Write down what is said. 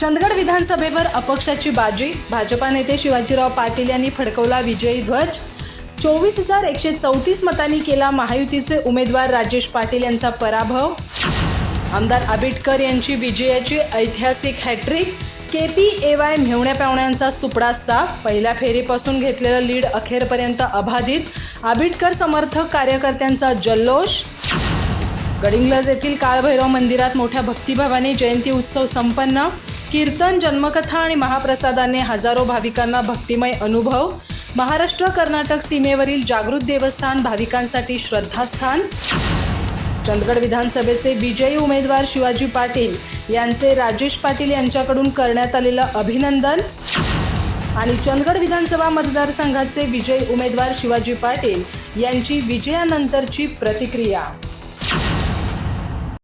चंदगड विधानसभेवर अपक्षाची बाजी. भाजपा नेते शिवाजीराव पाटील यांनी फडकवला विजयी ध्वज. चोवीस हजार एकशे चौतीस मतांनी केला महायुतीचे उमेदवार राजेश पाटील यांचा पराभव. आमदार आबिटकर यांची विजयाची ऐतिहासिक hat trick K P A Y मेवण्या पावण्यांचा सुपडा साफ. पहिल्या फेरीपासून घेतलेलं लीड अखेरपर्यंत अबाधित. आबिटकर समर्थक कार्यकर्त्यांचा जल्लोष. गडिंग्लज येथील काळभैरव मंदिरात मोठ्या भक्तिभावाने जयंती उत्सव संपन्न. कीर्तन जन्मकथा आणि महाप्रसादाने हजारो भाविकांना भक्तिमय अनुभव. महाराष्ट्र कर्नाटक सीमेवरील जागृत देवस्थान भाविकांसाठी श्रद्धास्थान. चंदगड विधानसभेचे विजयी उमेदवार शिवाजी पाटील यांचे राजेश पाटील यांच्याकडून करण्यात आलेलं अभिनंदन. आणि चंदगड विधानसभा मतदारसंघाचे विजयी उमेदवार शिवाजी पाटील यांची विजयानंतरची प्रतिक्रिया.